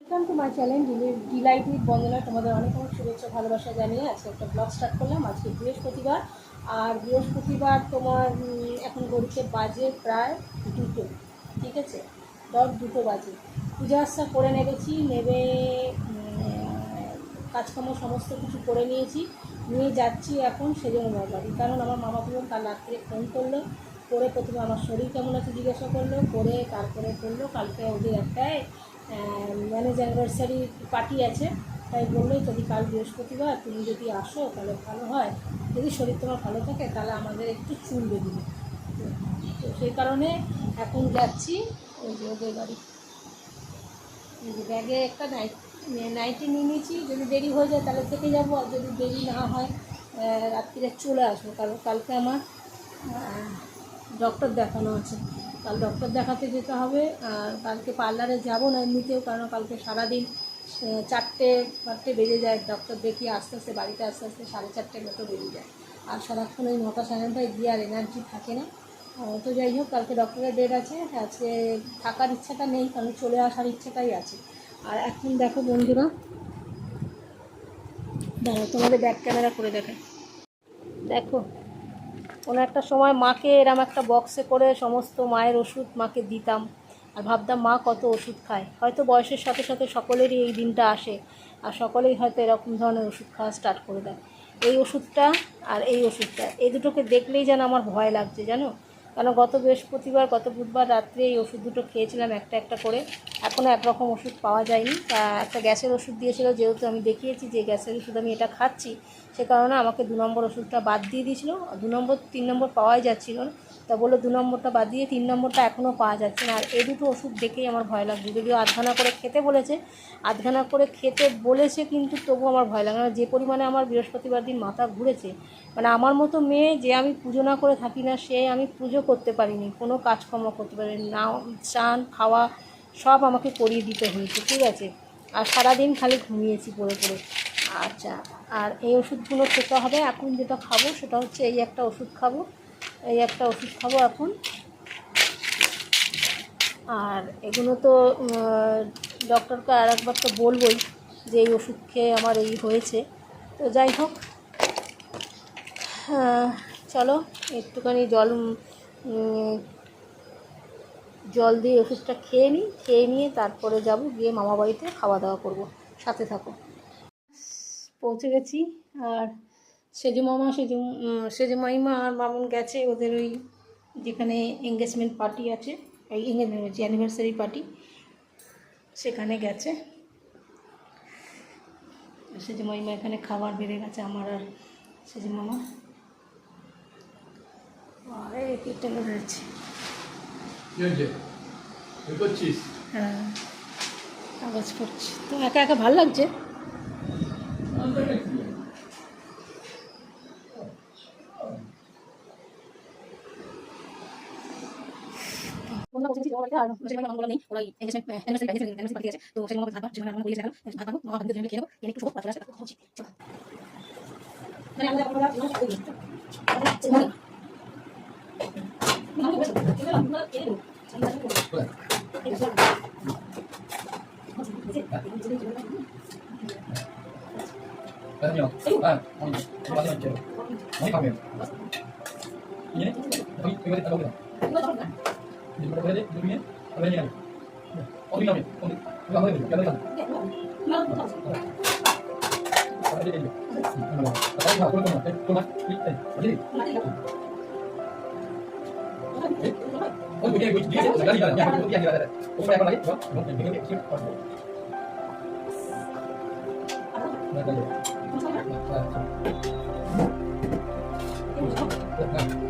Welcome to my channel delight with Bandana তোমাদের অনেক অনেক শুভেচ্ছা, ভালোবাসা জানিয়ে আজকে একটা ব্লগ স্টার্ট করলাম। আজকে বৃহস্পতিবার। আর বৃহস্পতিবার তোমার এখন ঘড়িতে বাজে প্রায় দুটো, ঠিক আছে? দশ, দুটো বাজে। পূজা আশা করে নেবেছি, নেবে কাজকর্ম সমস্ত কিছু করে নিয়েছি। নিয়ে যাচ্ছি এখন সেজন্য বাড়ি। কারণ আমার মামা পুরো কাল রাত্রে ফোন করল, করে প্রথমে আমার শরীর কেমন আছে জিজ্ঞাসা করল, করে তারপরে করল কালকে ওদের একটাই ম্যানেজ অ্যানিভার্সারি পার্টি আছে, তাই বলল যদি কাল বৃহস্পতিবার, তুমি যদি আসো তাহলে ভালো হয়। যদি শরীর তোমার ভালো থাকে, তাহলে আমাদের একটু চুল বেঁধে তো সেই কারণে এখন যাচ্ছি ওই বাড়ি। ব্যাগে একটা নাইট নাইটি নিয়ে নিয়েছি, যদি দেরি হয়ে যায় তাহলে থেকে যাব, আর যদি দেরি না হয় রাত্রিরে চলে আসব, কারণ কালকে আমার ডক্টর দেখানো আছে। কাল ডক্টর দেখাতে যেতে হবে। আর কালকে পার্লারে যাব না এমনিতেও, কারণ কালকে সারাদিন চারটে চারটে বেজে যায়। ডক্টর দেখিয়ে আস্তে আস্তে, বাড়িতে আস্তে আস্তে সাড়ে চারটে মতো বেজে যায়। আর সারাক্ষণ ওই নটা সাড়ে গিয়ে আর এনার্জি থাকে না। তো যাই হোক, কালকে ডক্টরের ডেট আছে। আজকে থাকার ইচ্ছাটা নেই, কারণ চলে আসার ইচ্ছাটাই আছে। আর এখন দেখো বন্ধুরা, দাঁড়াও, তোমাদের ব্যাক ক্যামেরা করে দেখে দেখো কোনো একটা সময় মাকে এরম একটা বক্সে করে সমস্ত মায়ের ওষুধ মাকে দিতাম। আর ভাবতাম মা কত ওষুধ খায়। হয়তো বয়সের সাথে সাথে সকলেরই এই দিনটা আসে। আর সকলেই হয়তো এরকম ধরনের ওষুধ খাওয়া স্টার্ট করে দেয়। এই ওষুধটা আর এই ওষুধটা, এই দুটোকে দেখলেই যেন আমার ভয় লাগছে, জানো? কারণ গত বৃহস্পতিবার, গত বুধবার রাত্রে এই ওষুধ দুটো খেয়েছিলাম একটা একটা করে। এখনও একরকম ওষুধ পাওয়া যায়নি। তা একটা গ্যাসের ওষুধ দিয়েছিল, যেহেতু আমি দেখিয়েছি যে গ্যাসের ওষুধ আমি এটা খাচ্ছি, সে কারণে আমাকে দু নম্বর ওষুধটা বাদ দিয়ে দিয়েছিল। দু নম্বর, তিন নম্বর পাওয়াই যাচ্ছিল না। তা বলল, দু নম্বরটা বাদ দিয়ে তিন নম্বরটা এখনও পাওয়া যাচ্ছে না। আর এই দুটো ওষুধ দেখেই আমার ভয় লাগছে। যদিও আধখানা করে খেতে বলেছে, আধখানা করে খেতে বলেছে কিন্তু তবু আমার ভয় লাগে যে পরিমাণে আমার বৃহস্পতিবার দিন মাথা ঘুরেছে মানে আমার মতো মেয়ে যে আমি পুজো না করে থাকি না, সে আমি পুজো করতে পারিনি, কোনো কাজকর্ম করতে পারিনি না চান, খাওয়া সব আমাকে করিয়ে দিতে হয়েছে, ঠিক আছে? আর সারাদিন খালি ঘুমিয়েছি পড়ে পড়ে। আচ্ছা আর এই ওষুধগুলো খেতে হবে, এখন যেটা খাব সেটা হচ্ছে এই একটা ওষুধ খাব। এই একটা ওষুধ খাব এখন। আর এগুলো তো ডক্টরকে আর একবার তো বলবোই যে এই ওষুধ খেয়ে আমার এই হয়েছে। তো যাই হোক চলো একটুখানি জল জল দিয়ে ওষুধটা খেয়ে নিই, খেয়ে নিয়ে তারপরে যাব, গিয়ে মামা বাড়িতে খাওয়া দাওয়া করব। সাথে থাকো। পৌঁছে গেছি, আর সেজু মামা সেজু সেজু মাইমা আর মামুন গেছে ওদের ওই যেখানে এঙ্গেজমেন্ট পার্টি আছে এই এঙ্গেজমেন্ট হচ্ছে অ্যানিভার্সারি পার্টি সেখানে গেছে। সেজু মাইমা এখানে খাবার বেড়ে গেছে আমার আর সেজু মামা আরে রয়েছে হ্যাঁ কাগজ করছি তো একা একা ভালো লাগছে বন্ধুরা বসে গেছি বাড়িতে আর বসে গেলাম আমরা নেই ওরা এসে এনএসএল ব্যাংকে এনএসএল পাঠিয়েছে তো সেখানে আমাকে ভাত যেখানে আমরা বলেছি এখন ভাত খাব মামা ভাত দিয়ে খেয়ে নেব এনে একটু শোবো তারপরে আসলে পৌঁছি চলো মানে আমরা Boleh deh, boleh kan? Oli kami, oli, nggak boleh kan? Kalau ada ini, kalau nggak boleh kan? Cuma, ini, ini. Oh, begini, begini, segala segala, yang berikutnya yang ada. Oh, apa lagi? Oh, begini, begini, begini. Nah, nah, nah.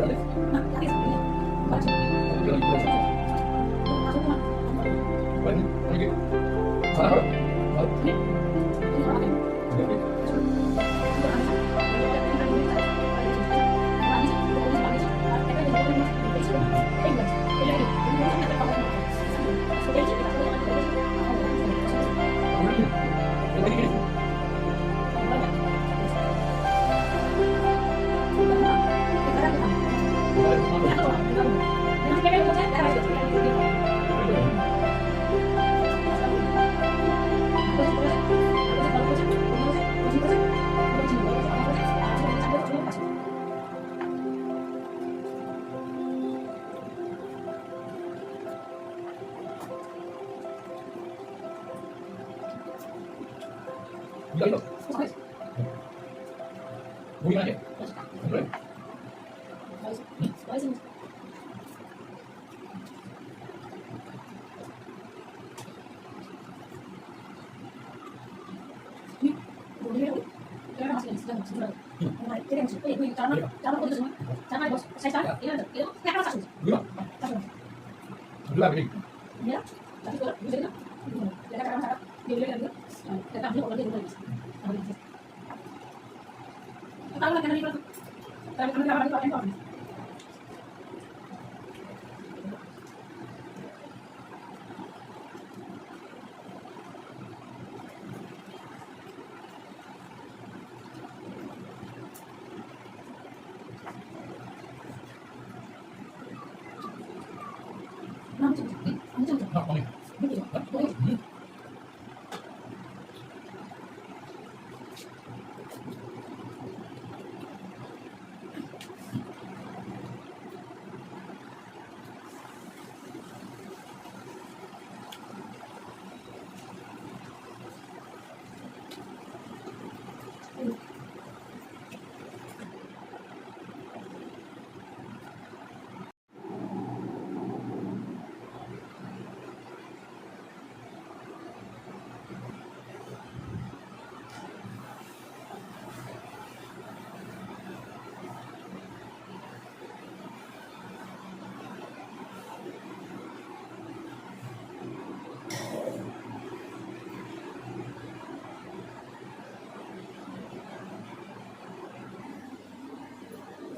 不了那怎么样？那怎么样？我不要一个人。真的吗？喂，那个，見て。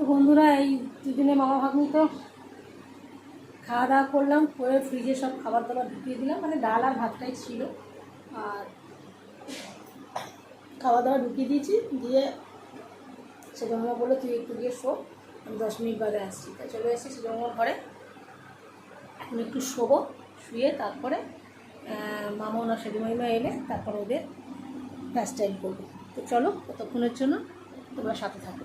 তো বন্ধুরা, এই দুদিনে মামা ভাগ্নি তো খাওয়া দাওয়া করলাম, করে ফ্রিজে সব খাবার দাবার ঢুকিয়ে দিলাম। মানে ডাল আর ভাতটাই ছিল। আর খাওয়া দাওয়া ঢুকিয়ে দিয়েছি। দিয়ে সেটা মামা বলল, তুই একটু গিয়ে শো। আমি দশ মিনিট বাদে আসছি। তাই চলে এসেছি সেটা মামার ঘরে। এখন একটু শোবো, শুয়ে তারপরে মামা ওনার সেদু মাইমা এলে তারপর ওদের হেয়ারস্টাইল করব। তো চলো, ততক্ষণের জন্য তোমরা সাথে থাকো।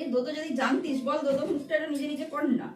এই দোতো যদি জানতিস বল মুখটা একটু নিজে নিজে কর না।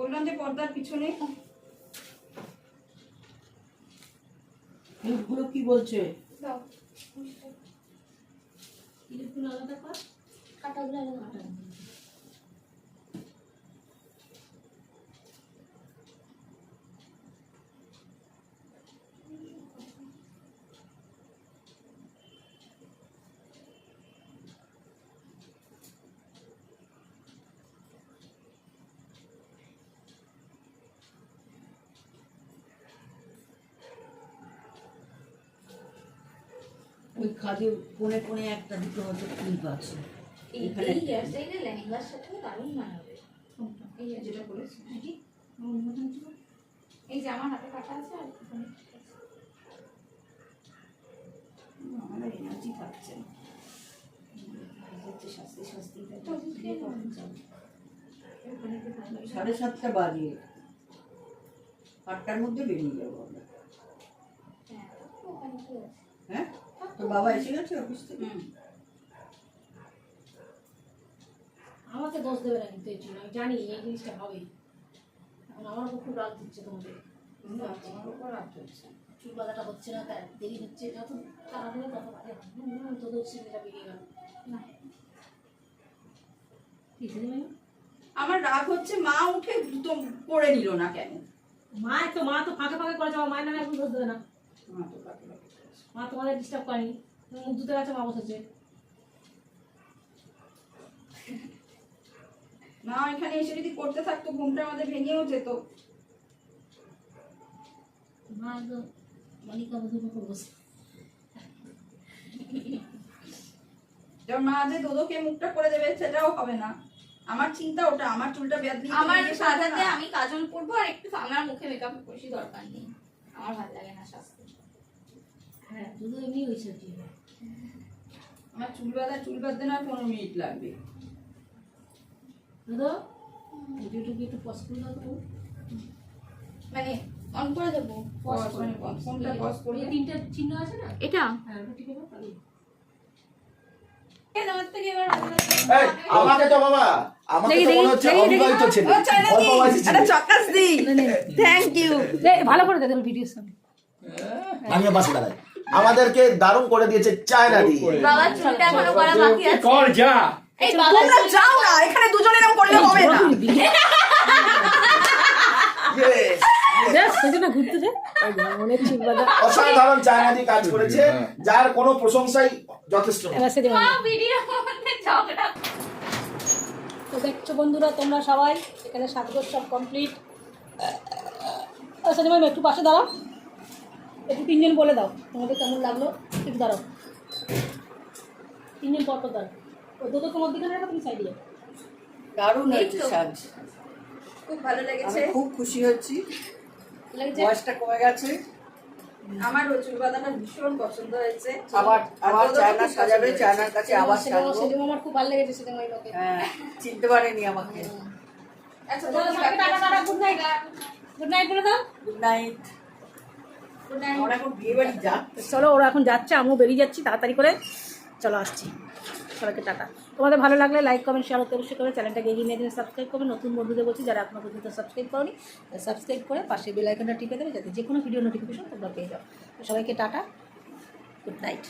বললাম যে পর্দার পিছনে। লোকগুলো কি বলছে? দাও। আলাদা কর। কাটাগুলো আলাদা। খাদে কোণে কোণে একটা দুটো হয়তো ক্লিপ আছে। এখানে লেহেঙ্গার সাথে দারুণ মানাবে। এই যেটা করেছি এই যে আমার হাতে কাটা আছে আর। আমার এনার্জি পাচ্ছে না। সাড়ে সাতটা বাজে। আটটার মধ্যে বেরিয়ে যাব আমরা। হ্যাঁ? হ্যাঁ? তোর বাবা এসে গেছে অফিস থেকে? আমাকে দোষ দেবে না কিন্তু জন্য আমি জানি এই জিনিসটা হবে। এখন আমার উপর খুব রাগ দিচ্ছে তোমাদের আমার উপর রাগ চলছে। চুল বাঁধাটা হচ্ছে না তার দেরি হচ্ছে যত তাড়াতাড়ি তত বাজে তোদের সেটা বেরিয়ে গেল। না। আমার রাগ হচ্ছে মা উঠে তো পড়ে নিল না কেন? মা তো মা তো ফাঁকে ফাঁকে করেছে আমার মায়ের নামে এখন দোষ দেবে না। মা তো কাকে কাকে করেছে। মা তোমাদের ডিস্টার্ব করেনি। তুমি মুখ ধুতে গেছে মা বসেছে মা এখানে এসে যদি করতে থাকতো ঘুমটা আমাদের ভেঙেও যেত। মা একদম মালিকা বধুর মতো বসে মা যে দোদোকে মুখটা করে দেবে সেটাও হবে না। আমার চিন্তা ওটা আমার চুলটা বেদ আমার সাজাতে আমি কাজল করব আর একটু আমার মুখে মেকআপ বেশি দরকার নেই। আমার ভালো লাগে না সাজতে হ্যাঁ এমনি আমার চুল বাঁধা চুল বাঁধতে না পনেরো মিনিট লাগবে। দুধু ভিডিওটুকু একটু পজ করে দাও মানে অন করে দেবো? পজ মানে pause করবে? চিহ্ন আছে না? এটা? হ্যাঁ ওটা টিপে দাও তাহলে কেন আমার থেকে এবার এই, আমাকে তো বাবা আমাকে তো মনে হচ্ছে অবিবাহিত ছেলে। অল্প বয়সী ছেলে। চকাস দি। থ্যাংক ইউ ভালো করে দেখুন ভিডিওর সামনে। আমিও পাশে দাঁড়াই। আমাদেরকে দারুণ করে দিয়েছে চায়না দি বাবা চুলটা এখনও করা বাকি আছে। কর যা। এই বাবা যাও না এখানে দুজন এরকম করলে হবে না। অসাধারণ চায়না দি কাজ করেছে যার কোনো প্রশংসাই যথেষ্ট তো দেখছ বন্ধুরা তোমরা সবাই এখানে সাজগোজ সব কমপ্লিট আচ্ছা একটু পাশে দাঁড়াও। একটু তিনজন বলে দাও তোমাদের কেমন লাগল? একটু দাঁড়াও। তিনজন পর পর দাঁড়াও। ও দুটো তোমার দিকে রাখো তুমি সাইডে দারুণ হয়েছে সাজ। খুব ভালো লেগেছে। খুব খুশি হচ্ছি। লাগছে? বয়সটা কমে গেছে। আমার চুল ভীষণ পছন্দ হয়েছে। আবার আবার চায়না খুব সাজাবে চায়নার কাছে আবার সাজবো সেজন্য আমার খুব ভালো লেগেছে সেজন্য লোকে। হ্যাঁ চিনতে পারেনি আমাকে। আচ্ছা tata good night. Good night বলে দাও। গুড নাইট গুড নাইট আমরা এখন বিয়ে বাড়ি যা চলো, ওরা এখন যাচ্ছে, আমিও বেরিয়ে যাচ্ছি, তাড়াতাড়ি করে চলো আসছি। সবাইকে টাটা। তোমাদের ভালো লাগলে লাইক কমেন্ট শেয়ার করতে অবশ্যই করে চ্যানেলটাকে এগিয়ে নিয়ে দিন সাবস্ক্রাইব করবে। নতুন বন্ধুদের বলছি, যারা এখনও পর্যন্ত সাবস্ক্রাইব করনি সাবস্ক্রাইব করে পাশে বেলাইকনটা টিপে দেবে, যাতে যে কোনো ভিডিও নোটিফিকেশন তোমরা পেয়ে যাও। সবাইকে টাটা গুড নাইট